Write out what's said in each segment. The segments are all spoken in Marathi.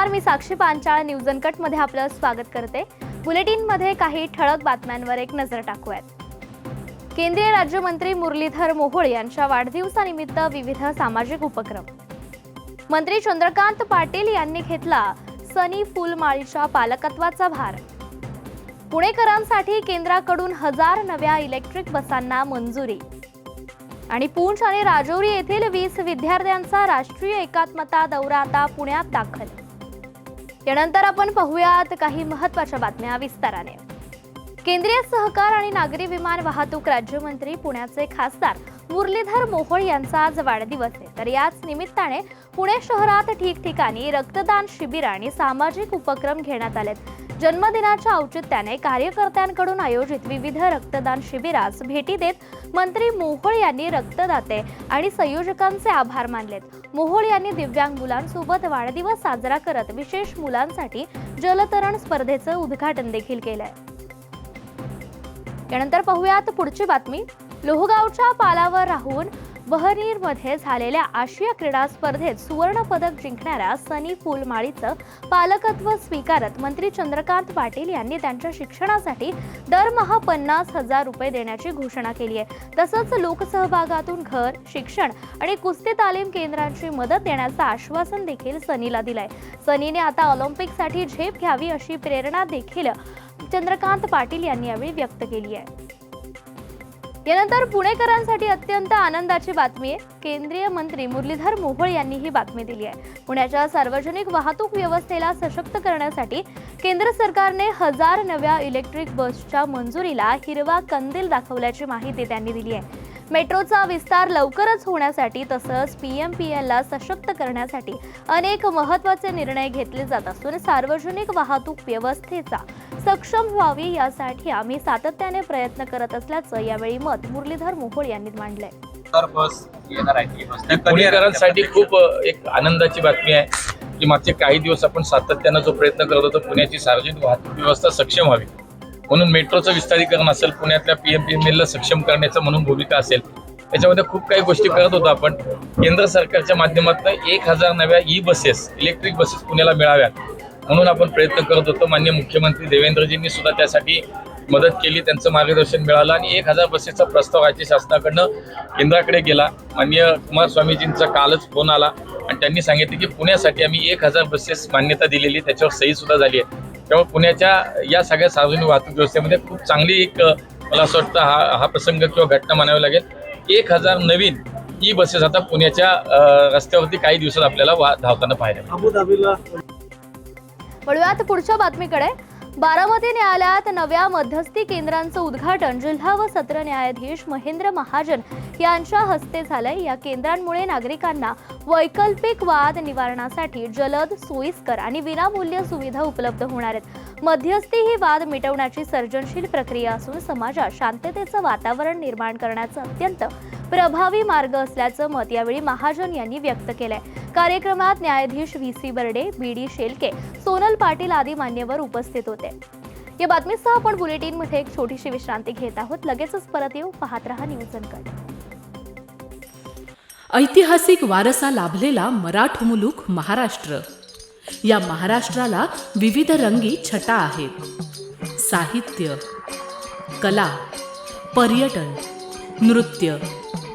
नमस्कार मी साक्षी पांचाळ न्यूजमध्ये आपलं स्वागत करते. बुलेटिनमध्ये काही ठळक बातम्यांवर एक नजर टाकूयात. केंद्रीय राज्यमंत्री मुरलीधर मोहोळ यांच्या वाढदिवसानिमित्त विविध सामाजिक उपक्रम. मंत्री चंद्रकांत पाटील यांनी घेतला सनी फुलमाळीच्या पालकत्वाचा भार. पुणेकरांसाठी केंद्राकडून हजार नव्या इलेक्ट्रिक बसांना मंजुरी. आणि पूंछ आणि राजौरी येथील वीस विद्यार्थ्यांचा राष्ट्रीय एकात्मता दौरा आता पुण्यात दाखल. यानंतर आपण पाहूयात काही महत्त्वाच्या बातम्या विस्ताराने. केंद्रीय सहकार आणि नागरी विमान वाहतूक राज्यमंत्री पुण्याचे खासदार मुरलीधर मोहोळ यांचा आज वाढदिवस आहे. तर याच निमित्ताने पुणे शहरात ठिकठिकाणी रक्तदान शिबिर आणि सामाजिक उपक्रम घेण्यात आलेत. जन्मदिनाच्या औचित्याने कार्यकर्त्यांकडून आयोजित विविध रक्तदान शिबिरास भेटी देत मंत्री मोहोळ यांनी रक्तदाते आणि संयोजकांचे आभार मानलेत. मोहोळ यांनी दिव्यांग मुलांसोबत वाढदिवस साजरा करत विशेष मुलांसाठी जलतरण स्पर्धेचं उद्घाटन देखील केलंय. यानंतर पाहूयात पुढची बातमी. लोहगावच्या पालावर राहून बहरीरमध्ये झालेल्या आशिया क्रीडा स्पर्धेत सुवर्णपदक जिंकणाऱ्या सनी फुलमाळीचं पालकत्व स्वीकारत मंत्री चंद्रकांत पाटील यांनी त्यांच्या शिक्षणासाठी दरमहा पन्नास हजार रुपये देण्याची घोषणा केली आहे. तसंच लोकसहभागातून घर शिक्षण आणि कुस्ती तालीम केंद्रांची मदत देण्याचं आश्वासन देखील सनीला दिलंय. सनीने आता ऑलिम्पिकसाठी झेप घ्यावी अशी प्रेरणा देखील चंद्रकांत पाटील यांनी यावेळी व्यक्त केली आहे. यानंतर पुणेकरांसाठी अत्यंत आनंदाची बातमी आहे. केंद्रीय मंत्री मुरलीधर मोहोळ यांनी ही बातमी दिली आहे. पुण्याच्या सार्वजनिक वाहतूक व्यवस्थेला सशक्त करण्यासाठी केंद्र सरकारने हजार नव्या इलेक्ट्रिक बसच्या मंजुरीला हिरवा कंदील दाखवल्याची माहिती त्यांनी दिली आहे. मेट्रोचा विस्तार लवकरच होण्यासाठी तसंच पी एम पी एलला सशक्त करण्यासाठी अनेक महत्त्वाचे निर्णय घेतले जात असून सार्वजनिक वाहतूक व्यवस्थेचा सक्षम व्हावी यासाठी आम्ही सातत्याने प्रयत्न करत असल्याचं यावेळी मत मुरलीधर मोहोळ यांनी मांडलंय. बस येणार आहे. पुणेकरांसाठी? खूप एक आनंदाची बातमी आहे की मागचे काही दिवस आपण सातत्यानं जो प्रयत्न करत होतो पुण्याची सार्वजनिक वाहतूक व्यवस्था सक्षम व्हावी. म्हणून मेट्रोचं विस्तारीकरण असेल पुण्यातल्या पी एम पी एम एलला सक्षम करण्याचं म्हणून भूमिका असेल त्याच्यामध्ये खूप काही गोष्टी करत होतो आपण. केंद्र सरकारच्या माध्यमातून एक हजार नव्या ई बसेस इलेक्ट्रिक बसेस पुण्याला मिळाव्यात. म्हणून आपण प्रयत्न करत होतो. मान्य मुख्यमंत्री देवेंद्रजींनी सुद्धा त्यासाठी मदत केली त्यांचं मार्गदर्शन मिळालं आणि एक हजार बसेसचा प्रस्ताव राज्य शासनाकडनं केंद्राकडे गेला. मान्य कुमारस्वामीजींचा कालच फोन आला आणि त्यांनी सांगितले की पुण्यासाठी आम्ही एक हजार बसेस मान्यता दिलेली त्याच्यावर सही सुद्धा झाली आहे. त्यामुळे पुण्याच्या या सगळ्या सार्वजनिक वाहतूक व्यवस्थेमध्ये खूप चांगली एक मला असं वाटतं हा हा प्रसंग किंवा घटना म्हणावी लागेल. एक हजार नवीन ई बसेस आता पुण्याच्या रस्त्यावरती काही दिवसात आपल्याला वा धावताना पाहायला अबुधाबीला वळूयात पुढच्या बातमीकडे. बारामती न्यायालयात नव्या मध्यस्थी केंद्रांचं उद्घाटन जिल्हा व सत्र न्यायाधीश महेंद्र महाजन यांच्या हस्ते झालंय. या केंद्रांमुळे नागरिकांना वैकल्पिक वाद निवारणासाठी जलद सोयीस्कर आणि विनामूल्य सुविधा उपलब्ध होणार आहेत. मध्यस्थी ही वाद मिटवण्याची सर्जनशील प्रक्रिया असून समाजात शांततेचं वातावरण निर्माण करण्याचं अत्यंत प्रभावी मार्ग असल्याचं मत यावेळी महाजन यांनी व्यक्त केलंय. कार्यक्रमात न्यायाधीश V. C. Barde B. D. Shelke Sonal Patil आदी मान्यवर उपस्थित होते. या बातमीसह आपण बुलेटिनमध्ये एक छोटीशी विश्रांती घेत आहोत. लगेचच परत येऊ. पाहत रहा न्यूज अनकट ऐतिहासिक वारसा लाभलेला मराठ मुलूक महाराष्ट्र. या महाराष्ट्राला विविध रंगी छटा आहेत. साहित्य कला पर्यटन नृत्य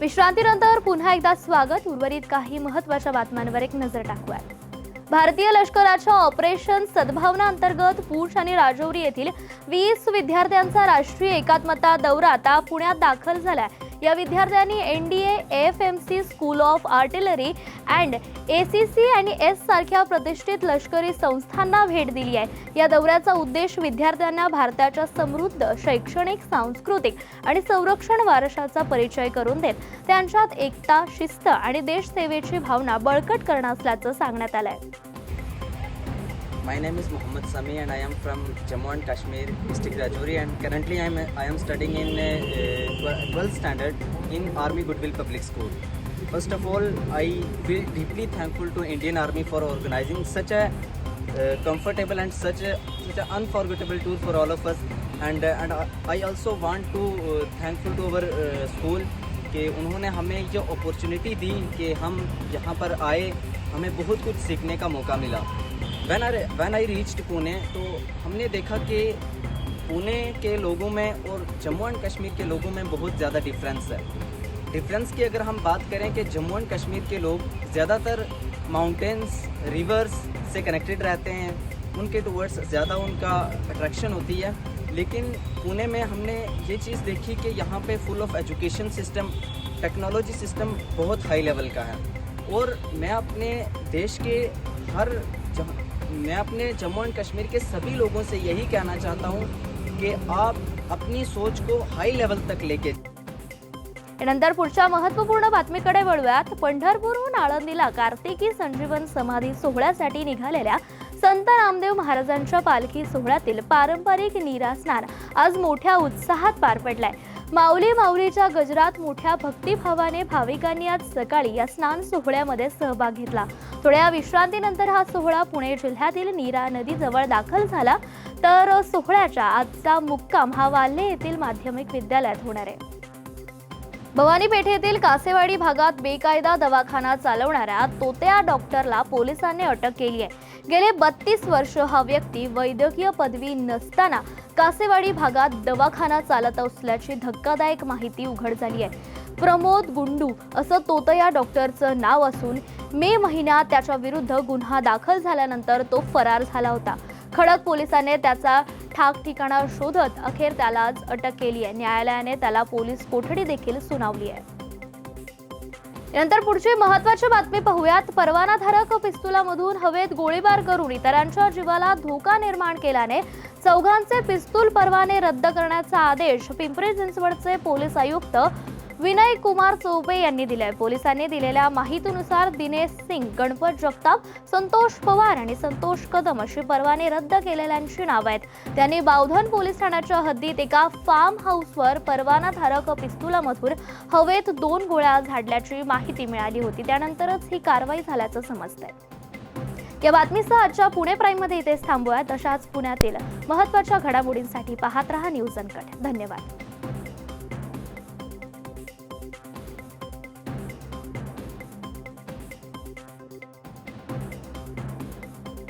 विश्रांतीनंतर पुन्हा एकदा स्वागत. उर्वरित काही महत्त्वाच्या बातम्यांवर एक नजर टाकूयात. भारतीय लष्कराच्या ऑपरेशन सद्भावना अंतर्गत पूछ आणि राजौरी येथील वीस विद्यार्थ्यांचा राष्ट्रीय एकात्मता दौरा आता पुण्यात दाखल झालाय. या विद्यार्थ्यांनी N D F M C school of artillery and A C C आणि एस सारख्या प्रतिष्ठित लष्करी संस्थांना भेट दिली आहे. या दौऱ्याचा उद्देश विद्यार्थ्यांना भारताच्या समृद्ध शैक्षणिक सांस्कृतिक आणि संरक्षण वारशाचा परिचय करून देत त्यांच्यात एकता शिस्त आणि देशसेवेची भावना बळकट करणं असल्याचं सांगण्यात आलं आहे My name is Muhammad Sami and I am from Jammu and Kashmir, district Rajouri and currently I am, I am studying in uh, uh, 12th standard in Army Goodwill Public School. First of all, I feel deeply thankful to Indian Army for organizing such a uh, comfortable and such a such an unforgettable tour for all of us and uh, and I also want to uh, thankful to our uh, school कि उन्होंने हमें ये अपॉर्चुनिटी दी कि हम यहाँ पर आए, हमें बहुत कुछ सीखने का मौका मिला। When I when I reached Pune तो हमने देखा कि पुणे के लोगों में और जम्मू एंड कश्मीर के लोगों में बहुत ज़्यादा डिफरेंस है। डिफरेंस की अगर हम बात करें कि जम्मू एंड कश्मीर के लोग ज़्यादातर माउंटेंस रिवर्स से कनेक्टेड रहते हैं, उनके टूवर्ड्स ज़्यादा उनका अट्रैक्शन होती है। लेकिन पुणे में हमने ये चीज़ देखी कि यहाँ पे full of education system technology system बहुत हाई लेवल का है। और मैं अपने देश के हर मैं अपने जम्मू एंड कश्मीर के सभी लोगों से यही कहना चाहता हूँ कि आप अपनी सोच को हाई लेवल तक लेके यानंतर पुढच्या महत्त्वपूर्ण बातमीकडे वळूयात. पंढरपूरहून आळंदीला कार्तिकी संजीवन समाधी सोहळ्यासाठी निघालेल्या संत रामदेव महाराजांच्या पालखी सोहळ्यातील पारंपरिक नीरा आज मोठ्या उत्साहात पार पडलाय. माऊली माऊलीच्या गजरात मोठ्या भक्तिभावाने भाविकांनी आज सकाळी या स्नान सोहळ्यामध्ये सहभाग घेतला. थोड्या विश्रांतीनंतर हा सोहळा पुणे जिल्ह्यातील नीरा नदीजवळ दाखल झाला. तर सोहळ्याच्या आजचा मुक्काम हा वाल्हे येथील माध्यमिक विद्यालयात होणार आहे. भवानी पेठेतील कासेवाडी भागात बेकायदा दवाखाना चालवणाऱ्या तोत्या डॉक्टरला पोलिसांनी अटक केली आहे. गेले बत्तीस वर्ष हा व्यक्ती वैद्यकीय पदवी नसताना कासेवाडी भागात दवाखाना चालत असल्याची धक्कादायक माहिती उघड झाली आहे. प्रमोद गुंडू असं तोतया डॉक्टरचं नाव असून मे महिन्यात त्याच्या विरुद्ध गुन्हा दाखल झाल्यानंतर तो फरार झाला होता. खडक पोलिसांनी त्याचा ठाक ठिकाणा शोधत अखेर त्याला अटक केली आहे. न्यायालयाने त्याला पोलीस कोठडी देखील सुनावली आहे. यानंतर पुढची महत्वाची बातमी पाहूयात. परवानाधारक पिस्तुलामधून हवेत गोळीबार करून इतरांच्या जीवाला धोका निर्माण केल्याने चौघांचे पिस्तूल परवाने रद्द करण्याचा आदेश पिंपरी चिंचवडचे पोलीस आयुक्त विनय कुमार चौबे यांनी दिलाय. पोलिसांनी दिलेल्या माहितीनुसार दिनेश सिंग गणपत जगताप संतोष पवार आणि संतोष कदम अशी परवाने रद्द केलेल्यांची नावं आहेत. त्यांनी बावधन पोलीस ठाण्याच्या हद्दीत एका फार्म हाऊसवर परवानाधारक पिस्तुलामधून हवेत दोन गोळ्या झाडल्याची माहिती मिळाली होती. त्यानंतरच ही कारवाई झाल्याचं समजतंय. या बातमीसह आजच्या पुणे प्राईममध्ये इथेच थांबूयात. तशाच पुण्यातील महत्त्वाच्या घडामोडींसाठी पाहत रहा न्यूज अनकट. धन्यवाद.